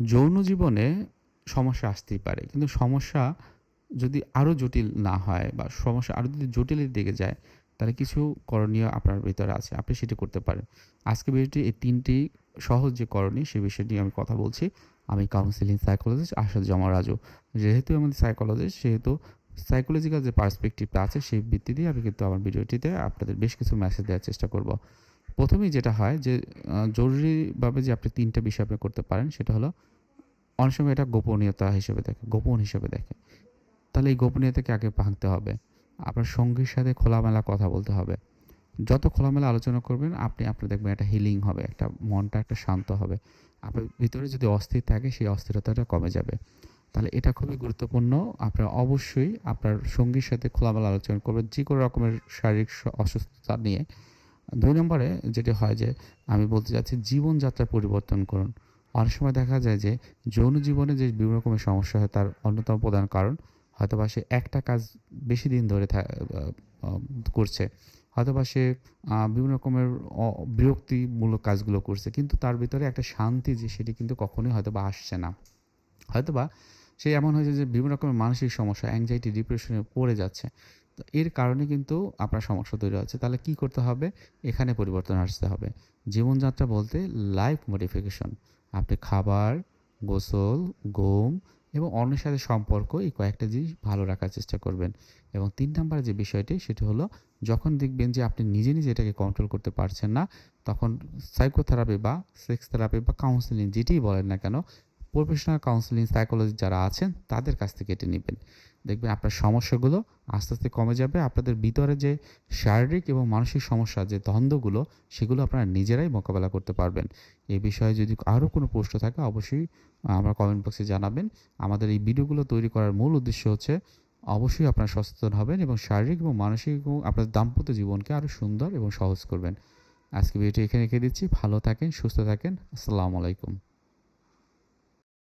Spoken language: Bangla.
যৌন জীবনে সমস্যা আসতেই পারে। কিন্তু সমস্যা যদি আরও জটিল না হয় বা সমস্যা আরও যদি জটিলের দিকে যায়, তাহলে কিছু করণীয় আপনার ভিতরে আছে। আপনি সেটি করতে পারেন। আজকে ভিডিওটি এই তিনটি সহজ যে করণীয় সে বিষয় নিয়ে আমি কথা বলছি। আমি কাউন্সিলিং সাইকোলজিস্ট আসাদ জমা রাজু যেহেতু আমাদের সাইকোলজিস্ট সেহেতু সাইকোলজিক্যাল যে পার্সপেক্টিভটা আছে, সেই ভিত্তি দিয়ে আমি কিন্তু আমার ভিডিওটিতে আপনাদের বেশ কিছু মেসেজ দেওয়ার চেষ্টা করব। প্রথমেই যেটা হয় যে জরুরিভাবে যে আপনি তিনটা বিষয় আপনি করতে পারেন, সেটা হলো অনেক সময় এটা গোপনীয়তা হিসেবে দেখে, গোপন হিসেবে দেখে। তাহলে এই গোপনীয়তাকে আগে ভাঙতে হবে। আপনার সঙ্গীর সাথে খোলামেলা কথা বলতে হবে। যত খোলামেলা আলোচনা করবেন, আপনি, আপনার দেখবেন একটা হিলিং হবে, একটা মনটা একটা শান্ত হবে। আপনার ভিতরে যদি অস্থির থাকে, সেই অস্থিরতাটা কমে যাবে। তাহলে এটা খুবই গুরুত্বপূর্ণ। আপনার অবশ্যই আপনার সঙ্গীর সাথে খোলামেলা আলোচনা করবেন, যে কোনো রকমের শারীরিক অসুস্থতা নিয়ে। দুই নম্বরে যেটা হয় যে আমি বলতে চাচ্ছি জীবনযাত্রা পরিবর্তন করুন। অনেক সময় দেখা যায় যে যৌন জীবনে যে বিভিন্ন রকমের সমস্যা হয় তার অন্যতম প্রধান কারণ হয়তোবা সে একটা কাজ বেশি দিন ধরে করছে। হয়তোবা সে বিভিন্ন রকমের বিরক্তিমূলক কাজগুলো করছে কিন্তু তার ভিতরে একটা শান্তি যে সেটি কিন্তু কখনোই হয়তোবা আসছে না। হয়তোবা সে এমন হয়েছে যে বিভিন্ন রকমের মানসিক সমস্যা অ্যাংজাইটি ডিপ্রেশনে পড়ে যাচ্ছে। তো এর কারণে কিন্তু আপনার সমস্যা তৈরি হচ্ছে। তাহলে কি করতে হবে? এখানে পরিবর্তন আসতে হবে। জীবনযাত্রা বলতে লাইফ মডিফিকেশন আপনি খাবার, গোসল, ঘুম এবং অন্যের সাথে সম্পর্ক এই কয়েকটা জিনিস ভালো রাখার চেষ্টা করবেন। এবং তিন নম্বরে যে বিষয়টি, সেটি হলো যখন দেখবেন যে আপনি নিজে নিজে এটাকে কন্ট্রোল করতে পারছেন না, তখন সাইকোথেরাপি বা সেক্স থেরাপি বা কাউন্সিলিং যেটিই বলেন না কেন প্রফেশনাল কাউন্সিলিং সাইকোলজি যারা আছেন, তাদের কাছ থেকে এটি নেবেন। দেখবেন আপনার সমস্যাগুলো আস্তে আস্তে কমে যাবে। আপনাদের ভিতরে যে শারীরিক এবং মানসিক সমস্যা, যে দ্বন্দ্বগুলো, সেগুলো আপনারা নিজেরাই মোকাবেলা করতে পারবেন। এই বিষয়ে যদি আরও কোনো প্রশ্ন থাকে, অবশ্যই আমার কমেন্ট বক্সে জানাবেন। আমাদের এই ভিডিওগুলো তৈরি করার মূল উদ্দেশ্য হচ্ছে, অবশ্যই আপনারা সচেতন হবেন এবং শারীরিক এবং মানসিক এবং আপনার দাম্পত্য জীবনকে আরও সুন্দর এবং সহজ করবেন। আজকে ভিডিওটি এখানে রেখে দিচ্ছি। ভালো থাকেন, সুস্থ থাকেন। আসসালামু আলাইকুম।